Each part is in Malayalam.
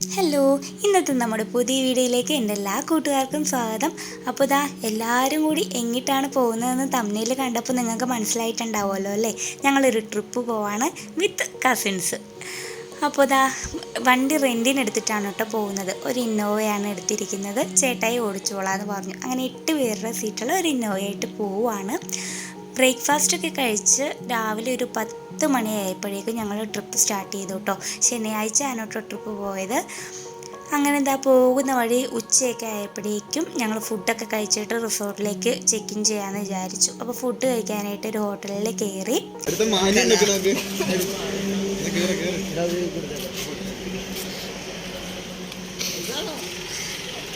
ഹലോ ഇന്നത്തെ നമ്മുടെ പുതിയ വീഡിയോയിലേക്ക് എന്റെ എല്ലാ കൂട്ടുകാർക്കും സ്വാഗതം. അപ്പോൾ ഇതാ എല്ലാവരും കൂടി എങ്ങിട്ടാണ് പോകുന്നതെന്ന് തമ്മിൽ കണ്ടപ്പോൾ നിങ്ങൾക്ക് മനസ്സിലായിട്ടുണ്ടാവുമല്ലോ അല്ലേ? ഞങ്ങളൊരു ട്രിപ്പ് പോവാണ് വിത്ത് കസിൻസ് അപ്പോൾ ഇതാ വണ്ടി റെന്റിന് എടുത്തിട്ടാണ് കേട്ടോ പോകുന്നത്. ഒരു ഇന്നോവയാണ് എടുത്തിരിക്കുന്നത്. ചേട്ടായി ഓടിച്ചോളാന്ന് പറഞ്ഞു. അങ്ങനെ എട്ട് പേരുടെ സീറ്റുള്ള ഒരു ഇന്നോവയായിട്ട് പോവുകയാണ് ബ്രേക്ക്ഫാസ്റ്റ് ഒക്കെ കഴിച്ച് രാവിലെ ഒരു പത്ത് മണിയായപ്പോഴേക്കും ഞങ്ങൾ ട്രിപ്പ് സ്റ്റാർട്ട് ചെയ്തു കേട്ടോ ശനിയാഴ്ച ആണ് കേട്ടോ ട്രിപ്പ് പോയത്. അങ്ങനെ എന്താ പോകുന്ന വഴി ഉച്ചയൊക്കെ ആയപ്പോഴേക്കും ഞങ്ങൾ ഫുഡൊക്കെ കഴിച്ചിട്ട് റിസോർട്ടിലേക്ക് ചെക്ക് ഇൻ ചെയ്യാമെന്ന് വിചാരിച്ചു. അപ്പോൾ ഫുഡ് കഴിക്കാനായിട്ട് ഒരു ഹോട്ടലിൽ കയറി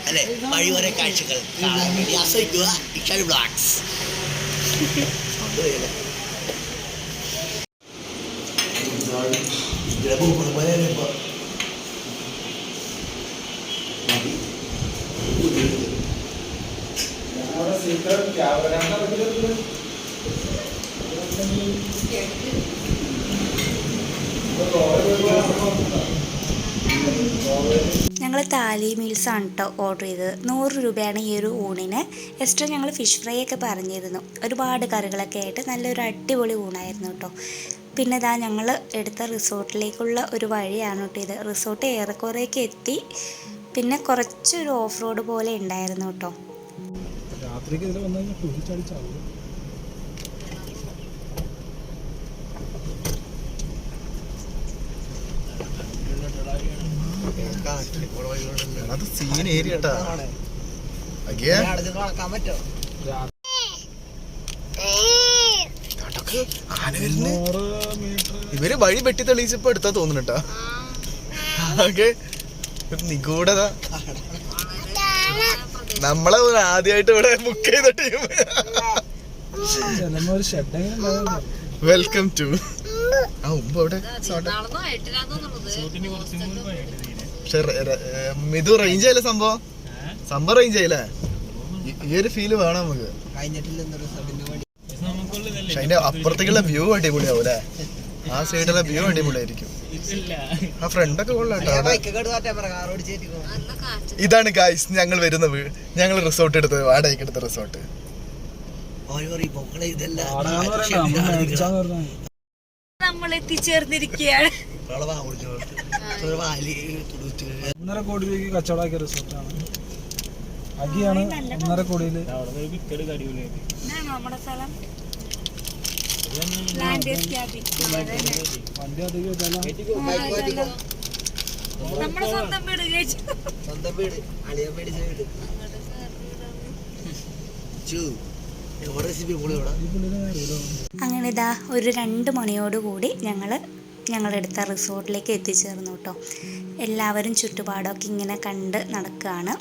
അല്ലെ വഴിവരെ കാഴ്ചകൾ ഇഷാൽ ബ്ലോഗ്സ് ഞങ്ങൾ താലി മീൽസ് ആണ് കേട്ടോ ഓർഡർ ചെയ്തത്. നൂറ് രൂപയാണ് ഈ ഒരു ഊണിന്. എക്സ്ട്രാ ഞങ്ങൾ ഫിഷ് ഫ്രൈ ഒക്കെ പറഞ്ഞിരുന്നു. ഒരുപാട് കറികളൊക്കെ ആയിട്ട് നല്ലൊരു അടിപൊളി ഊണായിരുന്നു കേട്ടോ പിന്നെ ഇതാ ഞങ്ങൾ എടുത്ത റിസോർട്ടിലേക്കുള്ള ഒരു വഴിയാണ് കേട്ടോ ഇത്. റിസോർട്ട് ഏറെക്കുറേക്ക് എത്തി. പിന്നെ കുറച്ചൊരു ഓഫ് റോഡ് പോലെ ഉണ്ടായിരുന്നു കേട്ടോ. അത് സീൻ ഏരിയ ഇവർ വഴി വെട്ടി തെളിയിച്ചപ്പോ എടുത്താ തോന്നുന്നുട്ടാ ആകെ ഒരു നിഗൂഢത. നമ്മളെ ആദ്യമായിട്ട് ഇവിടെ ബുക്ക് ചെയ്തിട്ട് വെൽക്കം ടു ആ ഉമ്പ് അവിടെ പക്ഷെ ഇത് റേഞ്ച് ആയില്ലേ സംഭവം? സംഭവം റേഞ്ച് ആയില്ലേ? ഈ- ഒരു ഫീൽ വേണം നമുക്ക്. കഴിഞ്ഞിട്ടില്ല പക്ഷെ അതിന്റെ അപ്പുറത്തേക്കുള്ള വ്യൂ അടിപൊളിയാവും അല്ലേ ആ സൈഡിലെ വ്യൂ അടിപൊളിയായിരിക്കും. ആ ഫ്രണ്ടൊക്കെ കൊള്ളാട്ടോ ഇതാണ് ഗായ്സ് ഞങ്ങൾ വരുന്ന വീ ഞങ്ങൾ റിസോർട്ട് എടുത്തത് വാടകയ്ക്ക് എടുത്ത റിസോർട്ട് ഓരോ പൊക്കളെ ഇതല്ല നമ്മൾ എത്തിച്ചേർന്നിരിക്കുകയാണ് ഒന്നര കോടി രൂപയ്ക്ക് കച്ചവടമാക്കിയ റിസോർട്ടാണ് അഗിയാണ് ഒന്നര കോടിയിൽ നമ്മുടെ സ്ഥലം ലാൻഡേഴ്സ് ക്യാബിൻ വണ്ടി അധികം ഇതല്ല നമ്മുടെ സ്വന്തം വീട് കഴിച്ചു സ്വന്തം വീട്. മേടിച്ച ചു. അങ്ങനെ ഇതാ ഒരു രണ്ട് മണിയോടുകൂടി ഞങ്ങൾ ഞങ്ങളെടുത്ത റിസോർട്ടിലേക്ക് എത്തിച്ചേർന്നു കേട്ടോ. എല്ലാവരും ചുറ്റുപാടൊക്കെ ഇങ്ങനെ കണ്ട് നടക്കുകയാണ്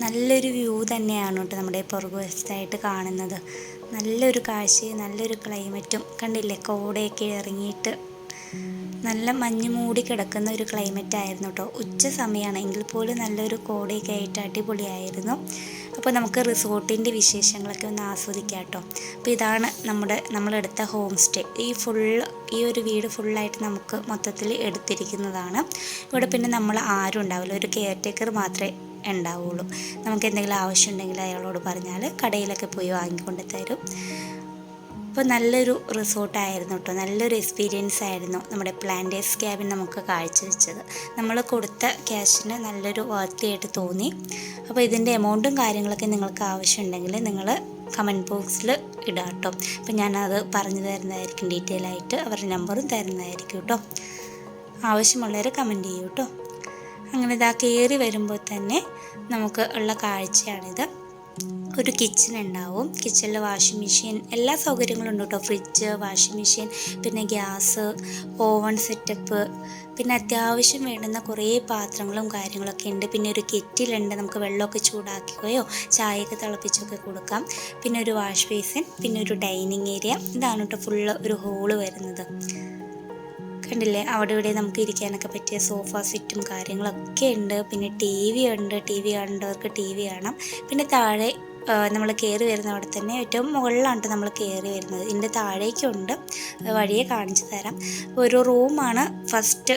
നല്ലൊരു വ്യൂ തന്നെയാണ് കേട്ടോ നമ്മുടെ പുറകുവശത്തായിട്ട് കാണുന്നത്. നല്ലൊരു കാഴ്ചയും നല്ലൊരു ക്ലൈമറ്റും കണ്ടില്ലേ? കോടയൊക്കെ ഇറങ്ങിയിട്ട്. നല്ല മഞ്ഞ് മൂടി കിടക്കുന്ന ഒരു ക്ലൈമറ്റ് ആയിരുന്നു കേട്ടോ ഉച്ച സമയമാണ് എങ്കിൽ പോലും നല്ലൊരു കോടയൊക്കെ ആയിട്ട് അടിപൊളിയായിരുന്നു. അപ്പോൾ നമുക്ക് റിസോർട്ടിന്റെ വിശേഷങ്ങളൊക്കെ ഒന്ന് ആസ്വദിക്കാം കേട്ടോ അപ്പോൾ ഇതാണ് നമ്മുടെ നമ്മളെടുത്ത ഹോം സ്റ്റേ ഈ ഫുൾ ഈ ഒരു വീട് ഫുള്ളായിട്ട് നമുക്ക് മൊത്തത്തിൽ എടുത്തിരിക്കുന്നതാണ്. ഇവിടെ പിന്നെ നമ്മൾ ആരും ഉണ്ടാവില്ല. ഒരു കെയർ ടേക്കർ മാത്രമേ ഉണ്ടാവുള്ളൂ. നമുക്ക് എന്തെങ്കിലും ആവശ്യമുണ്ടെങ്കിൽ അയാളോട് പറഞ്ഞാൽ കടയിലൊക്കെ പോയി വാങ്ങിക്കൊണ്ട് തരും. അപ്പോൾ നല്ലൊരു റിസോർട്ടായിരുന്നു കേട്ടോ നല്ലൊരു എക്സ്പീരിയൻസ് ആയിരുന്നു നമ്മുടെ പ്ലാന്റേഴ്സ് ക്യാബിൻ നമുക്ക് കാഴ്ചവെച്ചത്. നമ്മൾ കൊടുത്ത ക്യാഷിന് നല്ലൊരു വർത്തിയായിട്ട് തോന്നി. അപ്പോൾ ഇതിന്റെ എമൗണ്ടും കാര്യങ്ങളൊക്കെ നിങ്ങൾക്ക് ആവശ്യമുണ്ടെങ്കിൽ നിങ്ങൾ കമന്റ് ബോക്സിൽ ഇടാം കേട്ടോ അപ്പോൾ ഞാനത് പറഞ്ഞു തരുന്നതായിരിക്കും ഡീറ്റെയിൽ ആയിട്ട്. അവരുടെ നമ്പറും തരുന്നതായിരിക്കും കേട്ടോ ആവശ്യമുള്ളവർ കമന്റ് ചെയ്യൂ കേട്ടോ അങ്ങനെ ഇതാ കയറി വരുമ്പോൾ തന്നെ നമുക്ക് ഉള്ള കാഴ്ചയാണിത്. ഒരു കിച്ചൺ ഉണ്ടാവും. കിച്ചണിൽ വാഷിംഗ് മെഷീൻ എല്ലാ സൗകര്യങ്ങളും ഉണ്ട് കേട്ടോ ഫ്രിഡ്ജ് വാഷിംഗ് മെഷീൻ പിന്നെ ഗ്യാസ് ഓവൺ സെറ്റപ്പ് പിന്നെ അത്യാവശ്യം വേണ്ടുന്ന കുറേ പാത്രങ്ങളും കാര്യങ്ങളൊക്കെ ഉണ്ട്. പിന്നെ ഒരു കെറ്റിലുണ്ട് നമുക്ക് വെള്ളമൊക്കെ ചൂടാക്കുകയോ ചായയൊക്കെ തിളപ്പിച്ചൊക്കെ കൊടുക്കാം. പിന്നെ ഒരു വാഷ് ബേസിൻ പിന്നെ ഒരു ഡൈനിങ് ഏരിയ ഇതാണ് കേട്ടോ ഫുള്ള് ഒരു ഹോൾ വരുന്നത്. കണ്ടില്ലേ? അവിടെ ഇവിടെ നമുക്ക് ഇരിക്കാനൊക്കെ പറ്റിയ സോഫ സെറ്റും കാര്യങ്ങളൊക്കെ ഉണ്ട്. പിന്നെ ടി വി ഉണ്ട്. ടി വി കാണേണ്ടവർക്ക് ടി വി കാണാം. പിന്നെ താഴെ നമ്മൾ കയറി വരുന്ന അവിടെ തന്നെ ഏറ്റവും മുകളിലാണ് നമ്മൾ കയറി വരുന്നത്. ഇതിന്റെ താഴേക്കുണ്ട്. വഴിയെ കാണിച്ചു തരാം. ഒരു റൂമാണ് ഫസ്റ്റ്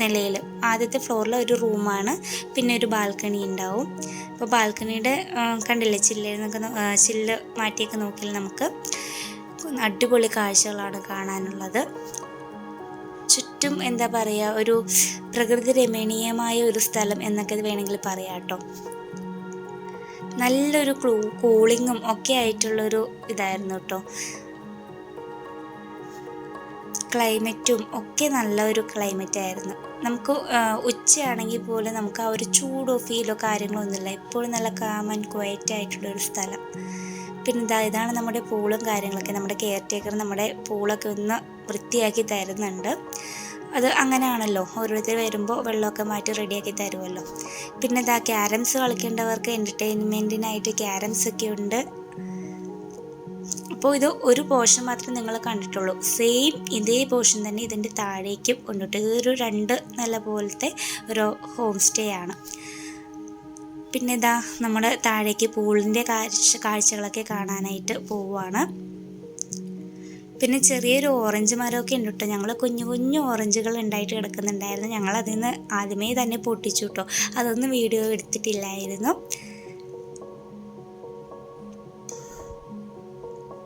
നിലയിൽ ആദ്യത്തെ ഫ്ലോറിൽ ഒരു റൂമാണ്. പിന്നെ ഒരു ബാൽക്കണി ഉണ്ടാവും. അപ്പോൾ ബാൽക്കണിയുടെ കണ്ടില്ലേ ചില്ലിൽ ചില്ല് മാറ്റിയൊക്കെ നോക്കിയാൽ നമുക്ക് അടിപൊളി കാഴ്ചകളാണ് കാണാനുള്ളത്. ചുറ്റും എന്താ പറയുക ഒരു പ്രകൃതി രമണീയമായ ഒരു സ്ഥലം എന്നൊക്കെ വേണമെങ്കിൽ പറയാം കേട്ടോ നല്ലൊരു ക്ലൂ കൂളിങ്ങും ഒക്കെ ആയിട്ടുള്ളൊരു ഇതായിരുന്നു കേട്ടോ ക്ലൈമറ്റും ഒക്കെ നല്ല ഒരു ക്ലൈമറ്റ് ആയിരുന്നു. നമുക്ക് ഉച്ചയാണെങ്കിൽ പോലും നമുക്ക് ആ ഒരു ചൂടോ ഫീലോ കാര്യങ്ങളോ ഒന്നുമില്ല. എപ്പോഴും നല്ല കാം ആൻഡ് ക്വയറ്റ് ആയിട്ടുള്ള ഒരു സ്ഥലം. പിന്നെ ഇതാ ഇതാണ് നമ്മുടെ പൂളും കാര്യങ്ങളൊക്കെ. നമ്മുടെ കെയർ ടേക്കർ നമ്മുടെ പൂളൊക്കെ ഒന്ന് വൃത്തിയാക്കി തരുന്നുണ്ട്. അത് അങ്ങനെയാണല്ലോ. ഓരോരുത്തർ വരുമ്പോൾ വെള്ളമൊക്കെ മാറ്റി റെഡിയാക്കി തരുമല്ലോ പിന്നെ ഇതാ ക്യാരംസ് കളിക്കേണ്ടവർക്ക് എന്റർടൈൻമെന്റിനായിട്ട് ക്യാരംസ് ഒക്കെ ഉണ്ട്. അപ്പോൾ ഇത് ഒരു പോർഷൻ മാത്രമേ നിങ്ങൾ കണ്ടിട്ടുള്ളൂ. സെയിം ഇതേ പോർഷൻ തന്നെ ഇതിന്റെ താഴേക്കും കൊണ്ടിട്ട് ഇതൊരു രണ്ട് നില പോലത്തെ ഒരു ഹോം സ്റ്റേ ആണ്. പിന്നെ ഇതാ നമ്മുടെ താഴേക്ക് പൂളിന്റെ കാഴ്ച കാഴ്ചകളൊക്കെ കാണാനായിട്ട് പോവുകയാണ് പിന്നെ ചെറിയൊരു ഓറഞ്ച് മരമൊക്കെ ഉണ്ട് കേട്ടോ ഞങ്ങൾ കുഞ്ഞു കുഞ്ഞു ഓറഞ്ചുകൾ ഉണ്ടായിട്ട് കിടക്കുന്നുണ്ടായിരുന്നു. ഞങ്ങൾ അതിൽ നിന്ന് ആദ്യമേ തന്നെ പൊട്ടിച്ചു കേട്ടോ അതൊന്നും വീഡിയോ എടുത്തിട്ടില്ലായിരുന്നു.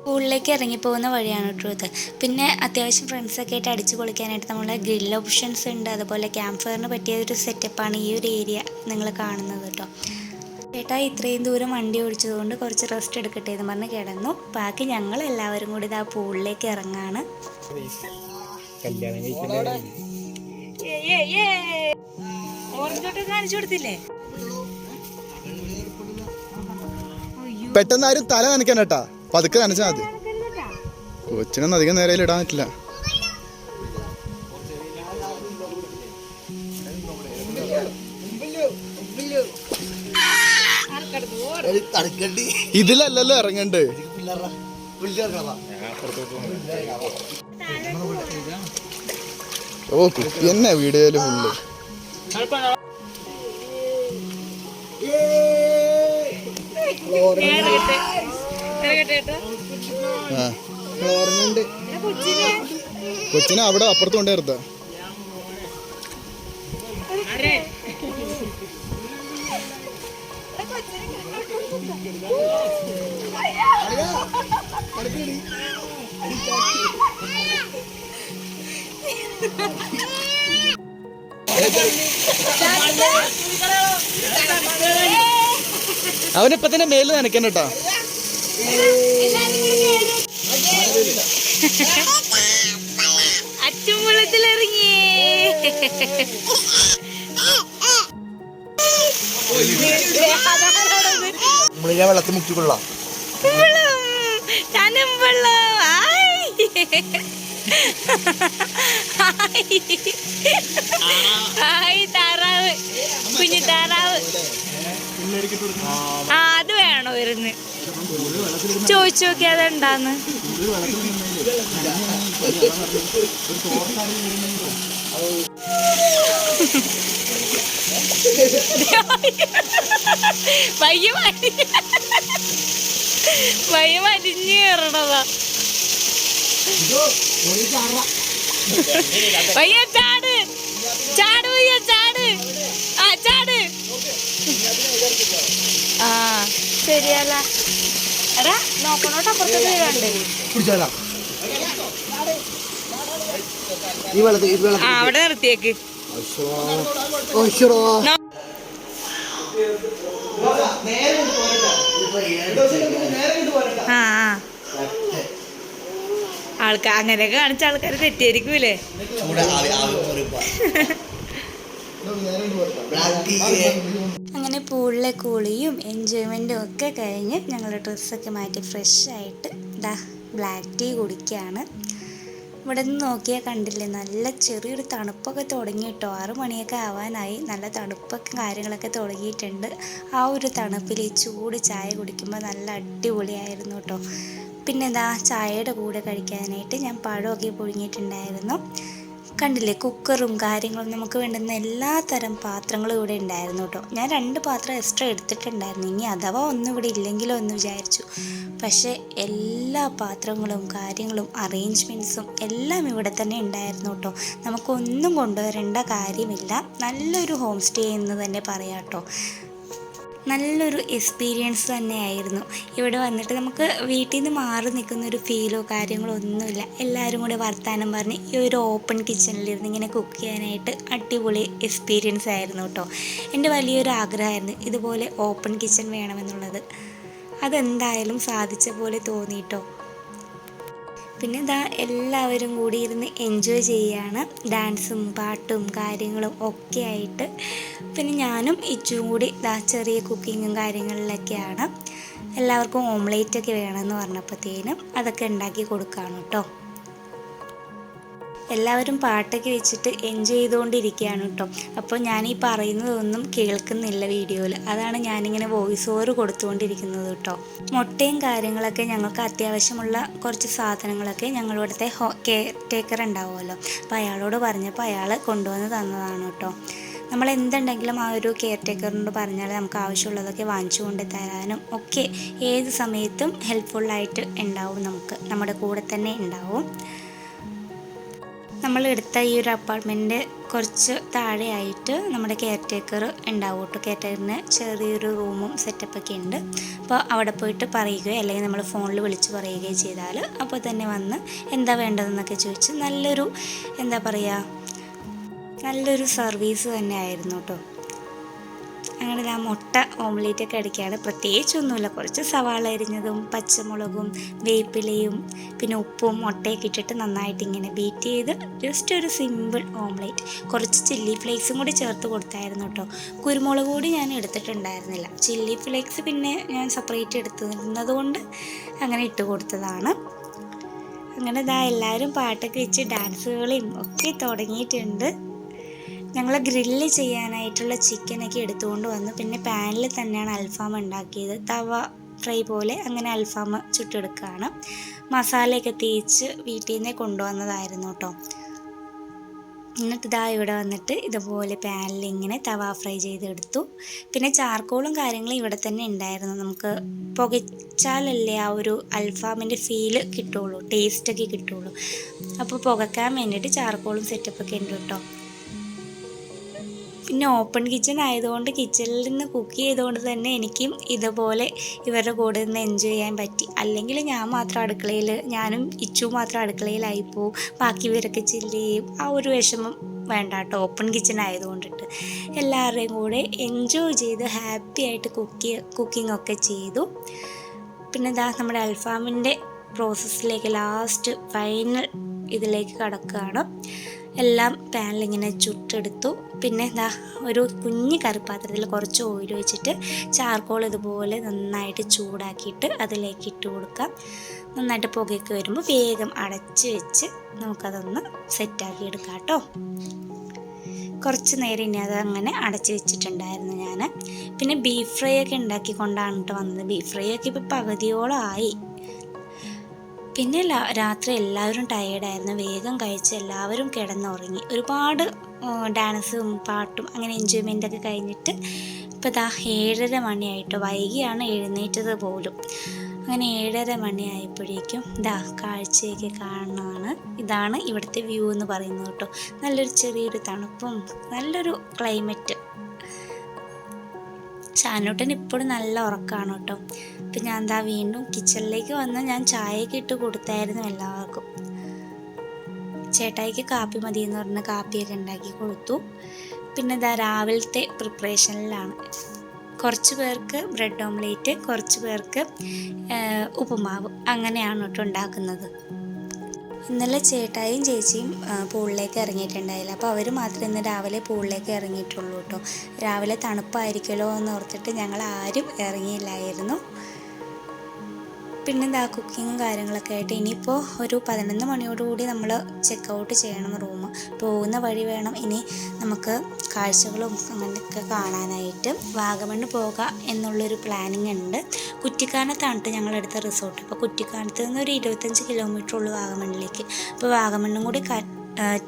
സ്കൂളിലേക്ക് ഇറങ്ങിപ്പോകുന്ന വഴിയാണ് കേട്ടോ ഇത്. പിന്നെ അത്യാവശ്യം ഫ്രണ്ട്സൊക്കെ ആയിട്ട് അടിച്ചു പൊളിക്കാനായിട്ട് നമ്മൾ ഗ്രിൽ ഓപ്ഷൻസ് ഉണ്ട്. അതുപോലെ ക്യാമ്പ് ഫയറിന് പറ്റിയ ഒരു സെറ്റപ്പാണ് ഈ ഒരു ഏരിയ നിങ്ങൾ കാണുന്നത് കേട്ടോ ചേട്ടാ ഇത്രയും ദൂരം വണ്ടി ഓടിച്ചതുകൊണ്ട് കുറച്ച് റെസ്റ്റ് എടുക്കട്ടെ എന്ന് പറഞ്ഞ് കിടന്നു. ബാക്കി ഞങ്ങൾ എല്ലാവരും കൂടി ഇതാ പൂളിലേക്ക് ഇറങ്ങാണ്. കാണിച്ചു കൊടുത്തില്ലേ പെട്ടെന്ന് ആരും തല നനയ്ക്കാൻ പതുക്കെ നനച്ചാൽ മതി. കൊച്ചിനൊന്നും അധികം നേരം ഇടാൻ പറ്റില്ല. ഇതിലല്ലല്ലോ ഇറങ്ങണ്ട്? ഓ കുട്ടി തന്നെ വീഡിയോയിൽ ഫുള്ള് കൊച്ചിനെ അവിടെ അപ്പുറത്ത് അവനിപ്പ തന്നെ മേൽ നനയ്ക്കാൻ കേട്ടോ. അച്ചുമുളത്തിലിറങ്ങിയേ നമ്മളിങ്ങനെ വെള്ളത്തിൽ മുക്കിക്കൊള്ളാം ഞാനും വെള്ളം ഹായ്. താറാവ്. കുഞ്ഞു താറാവ്. ആ അത് വേണോ വരുന്ന് ചോദിച്ചു നോക്കി അതെന്താന്ന്? പയ്യ വലിഞ്ഞു കയറണതാ. പയ്യ ചാട്. ചാട് പയ്യ ചാട്. ആ ചാട്. ആ. ശരിയല്ല. എടാ നോക്കണോട്ട് അപ്പുറത്തേക്ക് വീഴാണ്ട്. പിടിച്ചാലാ ഈ വെള്ളത്തിൽ അവിടെ നിർത്തിയേക്ക്. ഓശ്വറോ ആ ആ ആൾക്കാർ അങ്ങനെയൊക്കെ കാണിച്ച ആൾക്കാർ ടീ അങ്ങനെ പൂളിലെ കുളിയും എൻജോയ്മെന്റും ഒക്കെ കഴിഞ്ഞ് ഞങ്ങൾ ഡ്രസ്സൊക്കെ മാറ്റി ഫ്രഷ് ആയിട്ട് ദാ ബ്ലാക്ക് ടീ കുടിക്കുകയാണ് ഇവിടെ നിന്ന് നോക്കിയാൽ കണ്ടില്ലേ നല്ല ചെറിയൊരു തണുപ്പൊക്കെ തുടങ്ങി കേട്ടോ ആറു മണിയൊക്കെ ആവാനായി. നല്ല തണുപ്പൊക്കെ കാര്യങ്ങളൊക്കെ തുടങ്ങിയിട്ടുണ്ട്. ആ ഒരു തണുപ്പിൽ ഈ ചൂട് ചായ കുടിക്കുമ്പോൾ നല്ല അടിപൊളിയായിരുന്നു കേട്ടോ പിന്നെ ഇതാ ചായയുടെ കൂടെ കഴിക്കാനായിട്ട് ഞാൻ പഴമൊക്കെ പുഴുങ്ങിയിട്ടുണ്ടായിരുന്നു. കണ്ടില്ലേ കുക്കറും കാര്യങ്ങളും നമുക്ക് വേണ്ടുന്ന എല്ലാ തരം പാത്രങ്ങളും ഇവിടെ ഉണ്ടായിരുന്നു കേട്ടോ. ഞാൻ രണ്ട് പാത്രം എക്സ്ട്രാ എടുത്തിട്ടുണ്ടായിരുന്നു. ഇനി അഥവാ ഒന്നും ഇവിടെ ഇല്ലെങ്കിലോ എന്ന് വിചാരിച്ചു. പക്ഷേ എല്ലാ പാത്രങ്ങളും കാര്യങ്ങളും അറേഞ്ച്മെന്റ്സും എല്ലാം ഇവിടെ തന്നെ ഉണ്ടായിരുന്നു കേട്ടോ. നമുക്കൊന്നും കൊണ്ടുവരേണ്ട കാര്യമില്ല. നല്ലൊരു ഹോം സ്റ്റേ എന്ന് തന്നെ പറയാം കേട്ടോ. നല്ലൊരു എക്സ്പീരിയൻസ് തന്നെയായിരുന്നു. ഇവിടെ വന്നിട്ട് നമുക്ക് വീട്ടിൽ നിന്ന് മാറി നിൽക്കുന്ന ഒരു ഫീലോ കാര്യങ്ങളോ ഒന്നുമില്ല. എല്ലാവരും കൂടെ വർത്തമാനം പറഞ്ഞ് ഈ ഒരു ഓപ്പൺ കിച്ചണിലിരുന്ന് ഇങ്ങനെ കുക്ക് ചെയ്യാനായിട്ട് അടിപൊളി എക്സ്പീരിയൻസ് ആയിരുന്നു കേട്ടോ എന്റെ വലിയൊരു ആഗ്രഹമായിരുന്നു ഇതുപോലെ ഓപ്പൺ കിച്ചൺ വേണമെന്നുള്ളത്. അതെന്തായാലും സാധിച്ച പോലെ തോന്നിയിട്ടോ പിന്നെ ഇതാ എല്ലാവരും കൂടി ഇരുന്ന് എൻജോയ് ചെയ്യുകയാണ് ഡാൻസും പാട്ടും കാര്യങ്ങളും ഒക്കെ ആയിട്ട്. പിന്നെ ഞാനും ഇച്ചും കൂടി ഇതാ ചെറിയ കുക്കിങ്ങും കാര്യങ്ങളിലൊക്കെയാണ്. എല്ലാവർക്കും ഓംലേറ്റ് ഒക്കെ വേണമെന്ന് പറഞ്ഞപ്പോഴത്തേനും അതൊക്കെ ഉണ്ടാക്കി കൊടുക്കുകയാണ് കേട്ടോ എല്ലാവരും പാട്ടൊക്കെ വെച്ചിട്ട് എൻജോയ് ചെയ്തുകൊണ്ടിരിക്കുകയാണ് കേട്ടോ. അപ്പോൾ ഞാൻ ഈ പറയുന്നതൊന്നും കേൾക്കുന്നില്ല വീഡിയോയിൽ. അതാണ് ഞാനിങ്ങനെ വോയിസ് ഓവർ കൊടുത്തുകൊണ്ടിരിക്കുന്നത് കേട്ടോ. മുട്ടയും കാര്യങ്ങളൊക്കെ ഞങ്ങൾക്ക് അത്യാവശ്യമുള്ള കുറച്ച് സാധനങ്ങളൊക്കെ ഞങ്ങളിവിടുത്തെ ഹോ കെയർ ടേക്കർ ഉണ്ടാവുമല്ലോ. അപ്പോൾ അയാളോട് പറഞ്ഞപ്പോൾ അയാൾ കൊണ്ടുവന്ന് തന്നതാണ് കേട്ടോ. നമ്മൾ എന്തുണ്ടെങ്കിലും ആ ഒരു കെയർ ടേക്കറിനോട് പറഞ്ഞാൽ നമുക്ക് ആവശ്യമുള്ളതൊക്കെ വാങ്ങിച്ചു കൊണ്ട് തരാനും ഒക്കെ ഏത് സമയത്തും ഹെൽപ്ഫുള്ളായിട്ട് ഉണ്ടാവും നമുക്ക്. നമ്മുടെ കൂടെ തന്നെ ഉണ്ടാവും. നമ്മൾ എടുത്ത ഈ ഒരു അപ്പാർട്ട്മെന്റ് കുറച്ച് താഴെയായിട്ട് നമ്മുടെ കെയർ ടേക്കർ ഉണ്ടാവും കേട്ടോ. കെയർ ടേക്കറിന് ചെറിയൊരു റൂമും സെറ്റപ്പൊക്കെ ഉണ്ട്. അപ്പോൾ അവിടെ പോയിട്ട് പറയുകയോ അല്ലെങ്കിൽ നമ്മൾ ഫോണിൽ വിളിച്ച് പറയുകയോ ചെയ്താൽ അപ്പോൾ തന്നെ വന്ന് എന്താ വേണ്ടതെന്നൊക്കെ ചോദിച്ച് നല്ലൊരു എന്താ പറയുക നല്ലൊരു സർവീസ് തന്നെ ആയിരുന്നു കേട്ടോ. അങ്ങനെ ഞാൻ മുട്ട ഓംലേറ്റ് ഒക്കെ അടിക്കുകയാണ് പ്രത്യേകിച്ചൊന്നുമില്ല. കുറച്ച് സവാള അരിഞ്ഞതും പച്ചമുളകും വേപ്പിലയും പിന്നെ ഉപ്പും മുട്ടയൊക്കെ ഇട്ടിട്ട് നന്നായിട്ട് ഇങ്ങനെ ബീറ്റ് ചെയ്ത് ജസ്റ്റ് ഒരു സിമ്പിൾ ഓംലേറ്റ് കുറച്ച് ചില്ലി ഫ്ലേക്സും കൂടി ചേർത്ത് കൊടുത്തായിരുന്നു കേട്ടോ കുരുമുളക് കൂടി ഞാൻ എടുത്തിട്ടുണ്ടായിരുന്നില്ല. ചില്ലി ഫ്ലേക്സ് പിന്നെ ഞാൻ സെപ്പറേറ്റ് എടുത്തിരുന്നത് കൊണ്ട് അങ്ങനെ ഇട്ട് കൊടുത്തതാണ്. അങ്ങനെ ഇതാ എല്ലാവരും പാട്ടൊക്കെ വെച്ച് ഡാൻസുകളും ഒക്കെ തുടങ്ങിയിട്ടുണ്ട്. ഞങ്ങൾ ഗ്രില്ല് ചെയ്യാനായിട്ടുള്ള ചിക്കനൊക്കെ എടുത്തുകൊണ്ട് വന്നു. പിന്നെ പാനിൽ തന്നെയാണ് അൽഫാം ഉണ്ടാക്കിയത്. തവ ഫ്രൈ പോലെ അങ്ങനെ അൽഫാം ചുട്ടെടുക്കുകയാണ്. മസാലയൊക്കെ തേച്ച് വീട്ടിൽ നിന്ന് കൊണ്ടുവന്നതായിരുന്നു കേട്ടോ. എന്നിട്ട് ഇതാ ഇവിടെ വന്നിട്ട് ഇതുപോലെ പാനിൽ ഇങ്ങനെ തവ ഫ്രൈ ചെയ്തെടുത്തു. പിന്നെ ചാർക്കോളും കാര്യങ്ങളും ഇവിടെ തന്നെ ഉണ്ടായിരുന്നു. നമുക്ക് പുകച്ചാലല്ലേ ആ ഒരു അൽഫാമിന്റെ ഫീൽ കിട്ടുള്ളൂ ടേസ്റ്റൊക്കെ കിട്ടുള്ളൂ അപ്പോൾ പുകക്കാൻ വേണ്ടിയിട്ട് ചാർക്കോളും സെറ്റപ്പൊക്കെ ഉണ്ട് കേട്ടോ. പിന്നെ ഓപ്പൺ കിച്ചൺ ആയതുകൊണ്ട് കിച്ചണിൽ നിന്ന് കുക്ക് ചെയ്തുകൊണ്ട് തന്നെ എനിക്കും ഇതുപോലെ ഇവരുടെ കൂടെ നിന്ന് എൻജോയ് ചെയ്യാൻ പറ്റി. അല്ലെങ്കിൽ ഞാൻ മാത്രം അടുക്കളയിൽ ഞാനും ഇച്ചു മാത്രം അടുക്കളയിലായി പോവും. ബാക്കി ഇവരൊക്കെ ചില്ല് ചെയ്യും. ആ ഒരു വിഷമം വേണ്ട കേട്ടോ. ഓപ്പൺ കിച്ചൺ ആയതുകൊണ്ടിട്ട്. എല്ലാവരുടെയും കൂടെ എൻജോയ് ചെയ്ത് ഹാപ്പി ആയിട്ട് കുക്ക് കുക്കിംഗ് ഒക്കെ ചെയ്തു. പിന്നെ ഇതാ നമ്മുടെ അൽഫാമിന്റെ പ്രോസസ്സിലേക്ക് ലാസ്റ്റ് ഫൈനൽ ഇതിലേക്ക് കടക്കുകയാണ്. എല്ലാം പാനിൽ ഇങ്ങനെ ചുട്ടെടുത്തു. പിന്നെ എന്താ ഒരു കുഞ്ഞ് കറിപ്പാത്രത്തിൽ കുറച്ച് ഓയിൽ വെച്ചിട്ട് ചാർക്കോൾ ഇതുപോലെ നന്നായിട്ട് ചൂടാക്കിയിട്ട് അതിലേക്ക് ഇട്ട് കൊടുക്കാം. നന്നായിട്ട് പുകയൊക്കെ വരുമ്പോൾ വേഗം അടച്ച് വെച്ച് നമുക്കതൊന്ന് സെറ്റാക്കി എടുക്കാം കേട്ടോ. കുറച്ച് നേരം ഇനി അത് അങ്ങനെ അടച്ച് വെച്ചിട്ടുണ്ടായിരുന്നു ഞാൻ. പിന്നെ ബീഫ് ഫ്രൈ ഒക്കെ ഉണ്ടാക്കിക്കൊണ്ടാണ് കേട്ടോ വന്നത്. ബീഫ് ഫ്രൈ ഒക്കെ ഇപ്പോൾ പകുതിയോളം ആയി. പിന്നെ രാത്രി എല്ലാവരും ടയേർഡായിരുന്നു വേഗം കഴിച്ച് എല്ലാവരും കിടന്നുറങ്ങി. ഒരുപാട് ഡാൻസും പാട്ടും അങ്ങനെ എൻജോയ്മെന്റൊക്കെ കഴിഞ്ഞിട്ട് ഇപ്പോൾ ദാ ഏഴര മണിയായിട്ട്. വൈകിയാണ് എഴുന്നേറ്റത് പോലും. അങ്ങനെ ഏഴര മണിയായപ്പോഴേക്കും ദാ കാഴ്ചയൊക്കെ കാണുന്നതാണ് ഇതാണ് ഇവിടുത്തെ വ്യൂ എന്ന് പറയുന്നത് കേട്ടോ. നല്ലൊരു ചെറിയൊരു തണുപ്പും നല്ലൊരു ക്ലൈമറ്റ് ഷാനൂട്ടൻ ഇപ്പോഴും നല്ല ഉറക്കമാണ് കേട്ടോ. അപ്പം ഞാൻ എന്താ വീണ്ടും കിച്ചണിലേക്ക് വന്ന് ഞാൻ ചായയൊക്കെ ഇട്ട് കൊടുത്തായിരുന്നു എല്ലാവർക്കും. ചേട്ടായിക്ക് കാപ്പി മതി എന്ന് പറഞ്ഞ കാപ്പിയൊക്കെ ഉണ്ടാക്കി കൊടുത്തു. പിന്നെ ഇതാ രാവിലത്തെ പ്രിപ്പറേഷനിലാണ് കുറച്ച് പേർക്ക് ബ്രെഡ് ഓംലേറ്റ് കുറച്ച് പേർക്ക് ഉപ്പുമാവ് അങ്ങനെയാണ് കേട്ടോ ഉണ്ടാക്കുന്നത്. ഇന്നലെ ചേട്ടായും ചേച്ചിയും പൂളിലേക്ക് ഇറങ്ങിയിട്ടുണ്ടായില്ല. അപ്പോൾ അവർ മാത്രമേ ഇന്ന് രാവിലെ പൂളിലേക്ക് ഇറങ്ങിയിട്ടുള്ളൂ കേട്ടോ രാവിലെ തണുപ്പായിരിക്കുമല്ലോ എന്ന് ഓർത്തിട്ട് ഞങ്ങൾ ആരും ഇറങ്ങിയില്ലായിരുന്നു. പിന്നെ എന്താ കുക്കിങ്ങും കാര്യങ്ങളൊക്കെ ആയിട്ട് ഇനിയിപ്പോൾ ഒരു പതിനൊന്ന് മണിയോടുകൂടി നമ്മൾ ചെക്ക് ഔട്ട് ചെയ്യണം റൂം പോകുന്ന വഴി വേണം ഇനി നമുക്ക് കാഴ്ചകളും അങ്ങനെയൊക്കെ കാണാനായിട്ട് വാഗമണ്ണ് പോകാം എന്നുള്ളൊരു പ്ലാനിങ് ഉണ്ട്. കുറ്റിക്കാനത്താണ് ഞങ്ങളെടുത്ത റിസോർട്ട് അപ്പോൾ കുറ്റിക്കാനത്ത് നിന്ന് ഒരു ഇരുപത്തഞ്ച് കിലോമീറ്റർ ഉള്ളു വാഗമണ്ണിലേക്ക്. അപ്പോൾ വാഗമണ്ണും കൂടി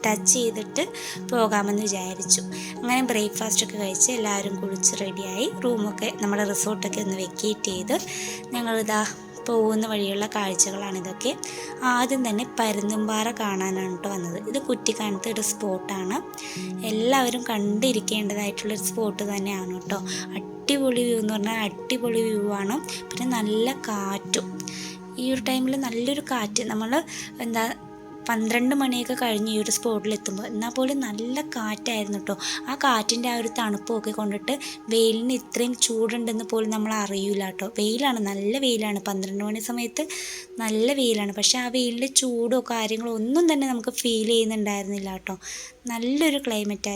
ടച്ച് ചെയ്തിട്ട് പോകാമെന്ന് വിചാരിച്ചു. അങ്ങനെ ബ്രേക്ക്ഫാസ്റ്റ് ഒക്കെ കഴിച്ച് എല്ലാവരും കുളിച്ച് റെഡിയായി റൂമൊക്കെ നമ്മുടെ റിസോർട്ടൊക്കെ ഒന്ന് വെക്കേറ്റ് ചെയ്ത് ഞങ്ങളിതാ പോകുന്ന വഴിയുള്ള കാഴ്ചകളാണ് ഇതൊക്കെ. ആദ്യം തന്നെ പരുന്തുംപാറ കാണാനാണ് കേട്ടോ വന്നത്. ഇത് കുറ്റിക്കാനത്തെ ഒരു സ്പോട്ടാണ്. എല്ലാവരും കണ്ടിരിക്കേണ്ടതായിട്ടുള്ളൊരു സ്പോട്ട് തന്നെയാണ് കേട്ടോ അടിപൊളി വ്യൂ എന്ന് പറഞ്ഞാൽ അടിപൊളി വ്യൂ ആണ്. പിന്നെ നല്ല കാറ്റും. ഈ ഒരു ടൈമിൽ നല്ലൊരു കാറ്റ്. നമ്മൾ എന്താ പന്ത്രണ്ട് മണിയൊക്കെ കഴിഞ്ഞ് ഈ ഒരു സ്പോട്ടിൽ എത്തുമ്പോൾ എന്നാൽ പോലും നല്ല കാറ്റായിരുന്നു കേട്ടോ ആ കാറ്റിന്റെ ആ ഒരു തണുപ്പൊക്കെ കൊണ്ടിട്ട് വെയിലിന് ഇത്രയും ചൂടുണ്ടെന്ന് പോലും നമ്മൾ അറിയില്ല കേട്ടോ വെയിലാണ് നല്ല വെയിലാണ്. പന്ത്രണ്ട് മണി സമയത്ത് നല്ല വെയിലാണ്. പക്ഷേ ആ വെയിലിന്റെ ചൂടോ കാര്യങ്ങളോ ഒന്നും തന്നെ നമുക്ക് ഫീൽ ചെയ്യുന്നുണ്ടായിരുന്നില്ല കേട്ടോ നല്ലൊരു ക്ലൈമറ്റ്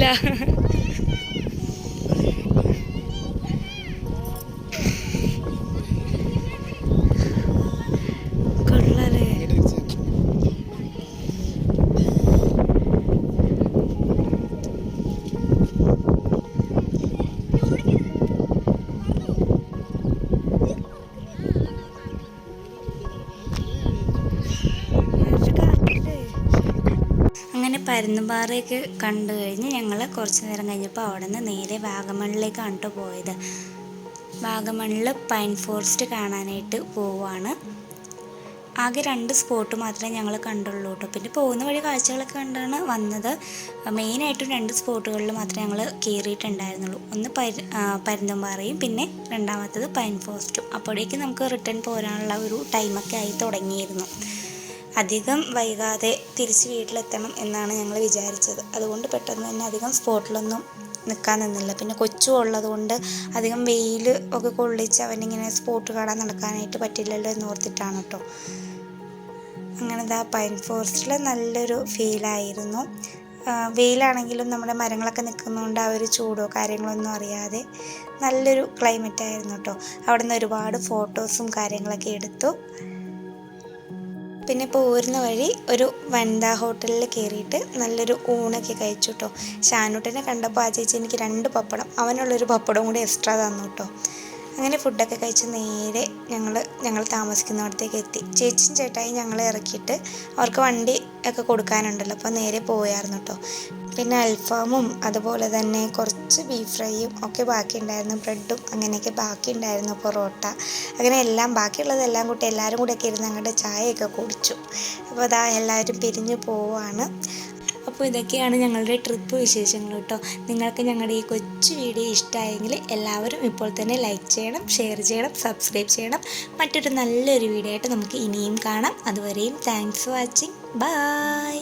ഇല്ല അങ്ങനെ പരുന്തുംപാറയൊക്കെ കണ്ടു കഴിഞ്ഞ് ഞങ്ങൾ കുറച്ച് നേരം കഴിഞ്ഞപ്പോൾ അവിടെ നിന്ന് നേരെ വാഗമണിലേക്കാണ് കേട്ടോ പോയത്. വാഗമണിൽ പൈൻ ഫോറസ്റ്റ് കാണാനായിട്ട് പോവാണ്. ആകെ രണ്ട് സ്പോട്ട് മാത്രമേ ഞങ്ങൾ കണ്ടുള്ളൂ കേട്ടോ പിന്നെ പോകുന്ന വഴി കാഴ്ചകളൊക്കെ കണ്ടാണ് വന്നത്. മെയിനായിട്ടും രണ്ട് സ്പോട്ടുകളിൽ മാത്രമേ ഞങ്ങൾ കയറിയിട്ടുണ്ടായിരുന്നുള്ളൂ ഒന്ന് പരു പരുന്തുംപാറയും പിന്നെ രണ്ടാമത്തത് പൈൻ ഫോറസ്റ്റും. അപ്പോഴേക്കും നമുക്ക് റിട്ടേൺ പോരാനുള്ള ഒരു ടൈമൊക്കെ ആയി തുടങ്ങിയിരുന്നു. അധികം വൈകാതെ തിരിച്ച് വീട്ടിലെത്തണം എന്നാണ് ഞങ്ങൾ വിചാരിച്ചത്. അതുകൊണ്ട് പെട്ടെന്ന് തന്നെ അധികം സ്പോട്ടിലൊന്നും നിൽക്കാൻ നിന്നില്ല. പിന്നെ കൊച്ചു ഉള്ളതുകൊണ്ട് അധികം വെയിൽ ഒക്കെ കൊള്ളിച്ച് അവനിങ്ങനെ സ്പോട്ട് കാണാൻ നടക്കാനായിട്ട് പറ്റില്ലല്ലോ എന്ന് ഓർത്തിട്ടാണ് കേട്ടോ. അങ്ങനെ ദാ പൈൻ ഫോറസ്റ്റിൽ നല്ലൊരു ഫീലായിരുന്നു വെയിലാണെങ്കിലും നമ്മുടെ മരങ്ങളൊക്കെ നിൽക്കുന്നതുകൊണ്ട് ആ ഒരു ചൂടോ കാര്യങ്ങളോ ഒന്നും അറിയാതെ നല്ലൊരു ക്ലൈമറ്റ് ആയിരുന്നു കേട്ടോ. അവിടെ നിന്ന് ഒരുപാട് ഫോട്ടോസും കാര്യങ്ങളൊക്കെ എടുത്തു. പിന്നെ പോരുന്ന വഴി ഒരു വനിതാ ഹോട്ടലിൽ കയറിയിട്ട് നല്ലൊരു ഊണൊക്കെ കഴിച്ചു കേട്ടോ ഷാനൂട്ടിനെ കണ്ടപ്പോൾ ആ ചേച്ചി എനിക്ക് രണ്ട് പപ്പടം അവനുള്ളൊരു പപ്പടം കൂടി എക്സ്ട്രാ തന്നു കേട്ടോ അങ്ങനെ ഫുഡൊക്കെ കഴിച്ച് നേരെ ഞങ്ങൾ ഞങ്ങൾ താമസിക്കുന്നിടത്തേക്ക് എത്തി. ചേച്ചിയും ചേട്ടായി ഞങ്ങളെ ഇറക്കിയിട്ട് അവർക്ക് വണ്ടി ഒക്കെ കൊടുക്കാനുണ്ടല്ലോ അപ്പോൾ നേരെ പോയായിരുന്നു കേട്ടോ പിന്നെ അൽഫാമും അതുപോലെ തന്നെ കുറച്ച് ബീഫ് ഫ്രൈയും ഒക്കെ ബാക്കിയുണ്ടായിരുന്നു ബ്രെഡും അങ്ങനെയൊക്കെ ബാക്കിയുണ്ടായിരുന്നു പൊറോട്ട അങ്ങനെ എല്ലാം ബാക്കിയുള്ളതെല്ലാം കൂട്ടി എല്ലാവരും കൂടെയൊക്കെ ഇരുന്ന് അങ്ങോട്ട് ചായയൊക്കെ കുടിച്ചു. അപ്പോൾ അതാ എല്ലാവരും പിരിഞ്ഞു പോവാണ്. അപ്പോൾ ഇതൊക്കെയാണ് ഞങ്ങളുടെ ട്രിപ്പ് വിശേഷങ്ങൾ കേട്ടോ. നിങ്ങൾക്ക് ഞങ്ങളുടെ ഈ കൊച്ചു വീഡിയോ ഇഷ്ടമായെങ്കിൽ എല്ലാവരും ഇപ്പോൾ തന്നെ ലൈക്ക് ചെയ്യണം ഷെയർ ചെയ്യണം സബ്സ്ക്രൈബ് ചെയ്യണം. മറ്റൊരു നല്ലൊരു വീഡിയോ ആയിട്ട് നമുക്ക് ഇനിയും കാണാം. അതുവരെയും താങ്ക്സ് ഫോർ വാച്ചിങ് ബൈ